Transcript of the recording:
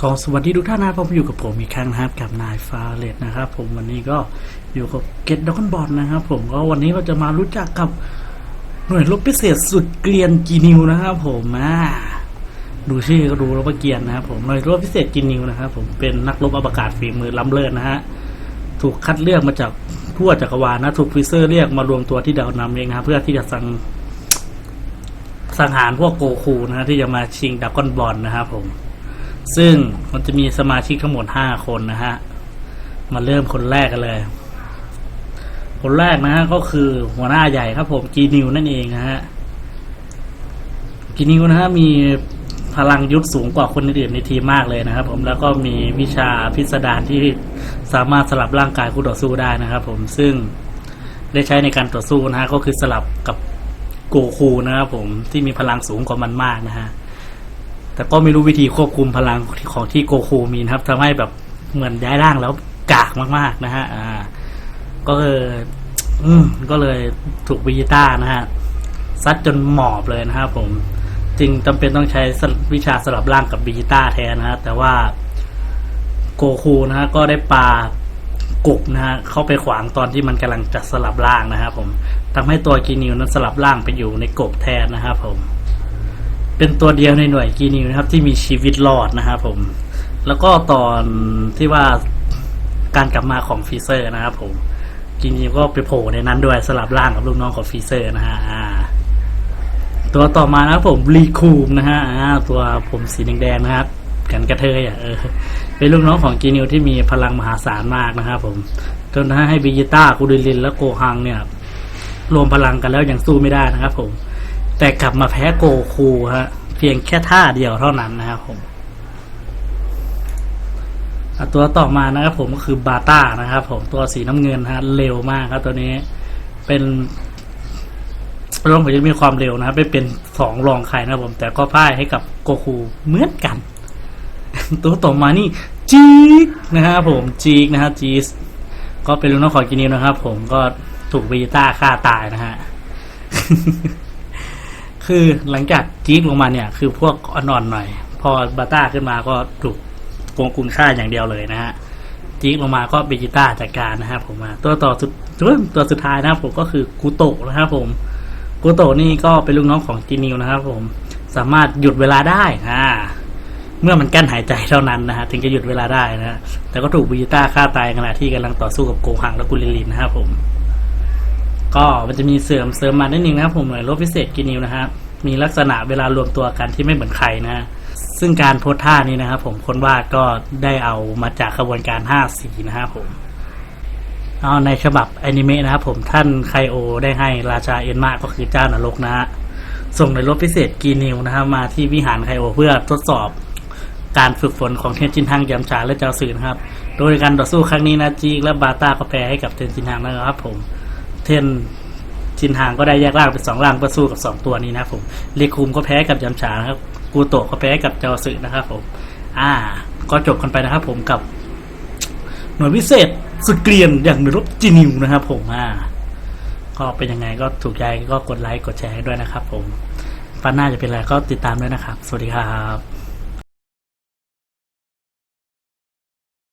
ก็สวัสดีทุกท่านนะครับผมอยู่กับผมอีกครั้งนะครับกับนายฟาเลตนะครับ ผมวันนี้ก็อยู่กับเกตดอกอนบอลนะครับ ผมก็วันนี้เราจะมารู้จักกับหน่วยรบพิเศษสุดเกรียนกีนิวนะครับผมอ่าดูชื่อก็รู้แล้วว่าเกรียนนะครับผมหน่วยรบพิเศษกีนิวนะครับผมเป็นนักรบอวกาศฝีมือล้ำเลิศนะฮะถูกคัดเลือกมาจากทั่วจักรวาลนะถูกฟิเซอร์เรียกมารวมตัวที่ดาวนำเองนะเพื่อที่จะสังสังหารพวกโกคูนะฮะที่จะมาชิงดักกอนบอลนะครับผม ซึ่งมันจะมีสมาชิกทั้งหมดห้าคนนะฮะ มาเริ่มคนแรกกันเลย คนแรกนะฮะก็คือหัวหน้าใหญ่ครับผมกีนิวนั่นเองนะฮะกีนิวนะฮะมีพลังยุทธสูงกว่าคนอื่นในทีมมากเลยนะครับ ผมแล้วก็มีวิชาพิสดารที่สามารถสลับร่างกายคู่ต่อสู้ได้นะครับ ผมซึ่งได้ใช้ในการต่อสู้นะฮะก็คือสลับกับโกคูนะครับผมที่มีพลังสูงกว่ามันมากนะฮะ แต่ก็ไม่รู้วิธีควบคุมพลังของที่โกคูมีนะครับทำให้แบบเหมือนย้ายร่างแล้วกากมากๆนะฮะ อ่า ก็เลยอืมก็เลยถูกวิจิต้านะฮะซัดจนหมอบเลยนะครับผม จึงจำเป็นต้องใช้วิชาสลับร่างกับวิจิต้าแทนนะฮะ แต่ว่าโกคูนะฮะก็ได้ปากบนะฮะเข้าไปขวางตอนที่มันกำลังจะสลับร่างนะครับผมทำให้ตัวกีนิวนั้นสลับร่างไปอยู่ในกบแทนนะครับผม เป็นตัวเดียวในหน่วยกีนิวนะครับ ที่มีชีวิตรอดนะครับผม แล้วก็ตอนที่ว่าการกลับมาของฟีเซอร์นะครับผมกีนิวก็ไปโผล่ในนั้นด้วยสลับร่างกับลูกน้องของฟีเซอร์นะฮะตัวต่อมานะครับผมรีคูมนะฮะตัวผมสีแดงๆนะครับกันกระเทยอะเออเป็นลูกน้องของกีนิวที่มีพลังมหาศาลมากนะครับผมจนทำให้บิจิต้าคูดิลินและโกฮังเนี่ย รวมพลังกันแล้วยังสู้ไม่ได้นะครับผม แต่กลับมาแพ้โกคูฮะ เพียงแค่ท่าเดียวเท่านั้นนะครับผมตัวต่อมานะครับผมก็คือบาต้านะครับผมตัวสีน้ำเงินฮะเร็วมากครับตัวนี้เป็นรวมผมจะมีความเร็วนะครับไม่เป็นสองรองใครนะครับผม แต่ก็พ่ายให้กับโกคูเหมือนกัน ตัวต่อมานี่จีกนะครับผมจีกนะฮะจีสก็เป็นลูกน้องของกินิวนะครับผมก็ถูกวีต้าฆ่าตายนะฮะ คือหลังจากจี๊กลงมาเนี่ยคือพวกอ่อนๆหน่อย พอบาต้าขึ้นมาก็ถูกโกงกุนฆ่าอย่างเดียวเลยนะฮะจี๊กลงมาก็เบจิต้าจัดการนะครับผมมาตัวต่อสุดตัวตัวสุดท้ายนะครับผมก็คือกูโตะนะครับผมกูโตะนี่ก็เป็นลูกน้องของจีนิวนะครับผมสามารถหยุดเวลาได้อ่าเมื่อมันกั้นหายใจเท่านั้นนะฮะถึงจะหยุดเวลาได้นะฮะแต่ก็ถูกเบจิต้าฆ่าตายขณะที่กำลังต่อสู้กับโกหังและกุลิลินนะครับผม ก็มันจะมีเสริมเสริมมานิดนึงนะครับผมหน่วยรบพิเศษกินิวนะครับมีลักษณะเวลารวมตัวกันที่ไม่เหมือนใครนะซึ่งการโพสท่านี้นะครับผมคนวาดก็ได้เอามาจากขบวนการ5สีนะครับผมเอาในฉบับอนิเมะนะครับผมท่านไคโอได้ให้ราชาเอ็นมาก็คือเจ้านรกนะฮะส่งหน่วยรบพิเศษกีนิวนะครับมาที่วิหารไคโอเพื่อทดสอบการฝึกฝนของเทนจินฮังยำฉาและเจ้าสื่อนะครับ โดยการต่อสู้ครั้งนี้นะจีกและบาต้าก็แพ้ให้กับเทนจินฮังนะครับผม เทนจินหางก็ได้แยกร่างเป็นสองร่างเพื่อสู้กับสองตัวนี้นะครับผมเรคุมก็แพ้กับยำฉานะครับกูโตะก็แพ้กับเจาสึนะครับผม อ่า ก็จบกันไปนะครับผมกับ หน่วยพิเศษสุดเกลียนอย่างหน่วยรบจีนิวนะครับผมอ่าก็เป็นยังไงก็ถูกใจก็กดไลค์กดแชร์ด้วยนะครับผมฟันหน้าจะเป็นอะไรก็ติดตามด้วยนะครับ สวัสดีครับ